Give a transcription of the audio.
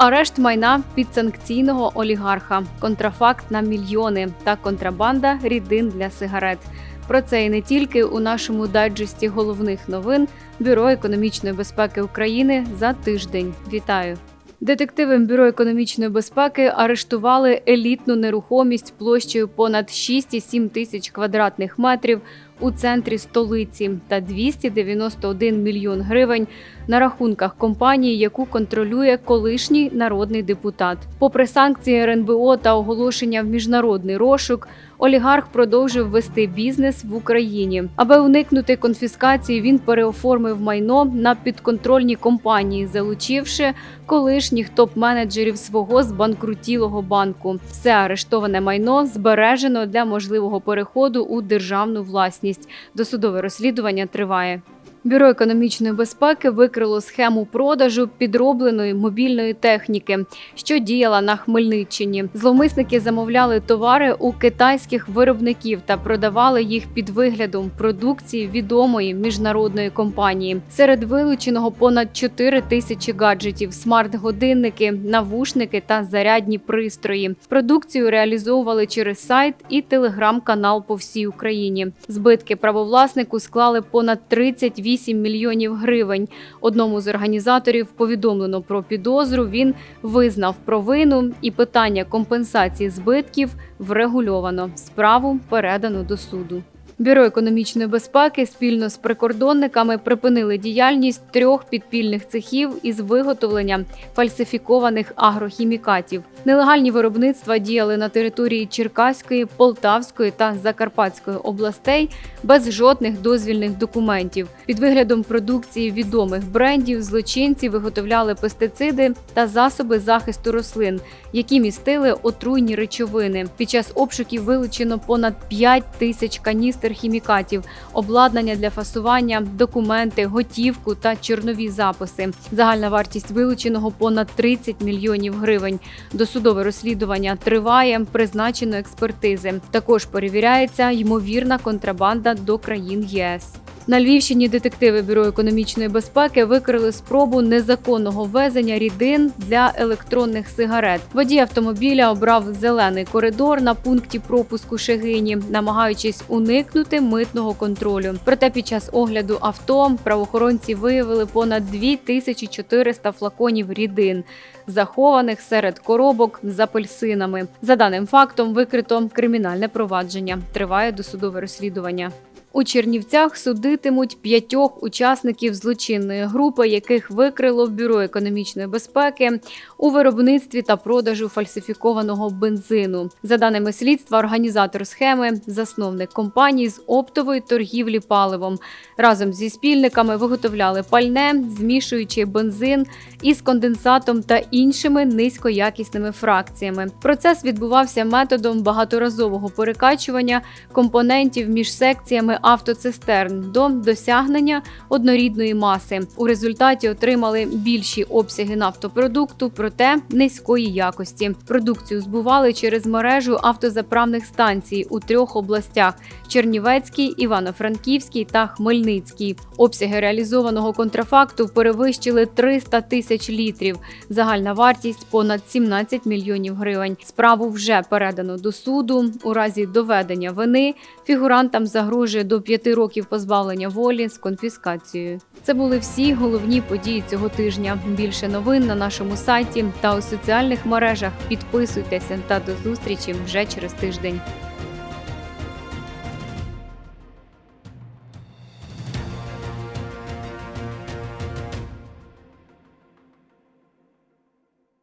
Арешт майна підсанкційного олігарха, контрафакт на мільйони та контрабанда рідин для сигарет. Про це і не тільки у нашому дайджесті головних новин Бюро економічної безпеки України за тиждень. Вітаю! Детективи Бюро економічної безпеки арештували елітну нерухомість площею понад 6,7 тисяч квадратних метрів у центрі столиці та 291 мільйон гривень на рахунках компанії, яку контролює колишній народний депутат. Попри санкції РНБО та оголошення в міжнародний розшук, олігарх продовжив вести бізнес в Україні. Аби уникнути конфіскації, він переоформив майно на підконтрольні компанії, залучивши колишніх топ-менеджерів свого збанкрутілого банку. Все арештоване майно збережено для можливого переходу у державну власність. Досудове розслідування триває. Бюро економічної безпеки викрило схему продажу підробленої мобільної техніки, що діяла на Хмельниччині. Зловмисники замовляли товари у китайських виробників та продавали їх під виглядом продукції відомої міжнародної компанії. Серед вилученого понад 4 тисячі гаджетів, смарт-годинники, навушники та зарядні пристрої. Продукцію реалізовували через сайт і телеграм-канал по всій Україні. Збитки правовласнику склали понад 38 мільйонів гривень. Одному з організаторів повідомлено про підозру. Він визнав провину і питання компенсації збитків врегульовано. Справу передано до суду. Бюро економічної безпеки спільно з прикордонниками припинили діяльність трьох підпільних цехів із виготовлення фальсифікованих агрохімікатів. Нелегальні виробництва діяли на території Черкаської, Полтавської та Закарпатської областей без жодних дозвільних документів. Під виглядом продукції відомих брендів злочинці виготовляли пестициди та засоби захисту рослин, які містили отруйні речовини. Під час обшуків вилучено понад 5 тисяч каністр хімікатів, обладнання для фасування, документи, готівку та чорнові записи. Загальна вартість вилученого понад 30 мільйонів гривень. Досудове розслідування триває, призначено експертизи. Також перевіряється ймовірна контрабанда до країн ЄС. На Львівщині детективи Бюро економічної безпеки викрили спробу незаконного ввезення рідин для електронних сигарет. Водій автомобіля обрав зелений коридор на пункті пропуску Шегині, намагаючись уникнути митного контролю. Проте під час огляду авто правоохоронці виявили понад 2400 флаконів рідин, захованих серед коробок з апельсинами. За даним фактом викрито кримінальне провадження. Триває досудове розслідування. У Чернівцях судитимуть п'ятьох учасників злочинної групи, яких викрило Бюро економічної безпеки у виробництві та продажу фальсифікованого бензину. За даними слідства, організатор схеми, засновник компанії з оптової торгівлі паливом, разом зі спільниками виготовляли пальне, змішуючи бензин із конденсатом та іншими низькоякісними фракціями. Процес відбувався методом багаторазового перекачування компонентів між секціями автоцистерн до досягнення однорідної маси. У результаті отримали більші обсяги нафтопродукту, проте низької якості. Продукцію збували через мережу автозаправних станцій у трьох областях: Чернівецькій, Івано-Франківській та Хмельницькій. Обсяги реалізованого контрафакту перевищили 300 тисяч літрів. Загальна вартість понад 17 мільйонів гривень. Справу вже передано до суду. У разі доведення вини фігурантам загрожує до 5 років позбавлення волі з конфіскацією. Це були всі головні події цього тижня. Більше новин на нашому сайті та у соціальних мережах. Підписуйтеся та до зустрічі вже через тиждень.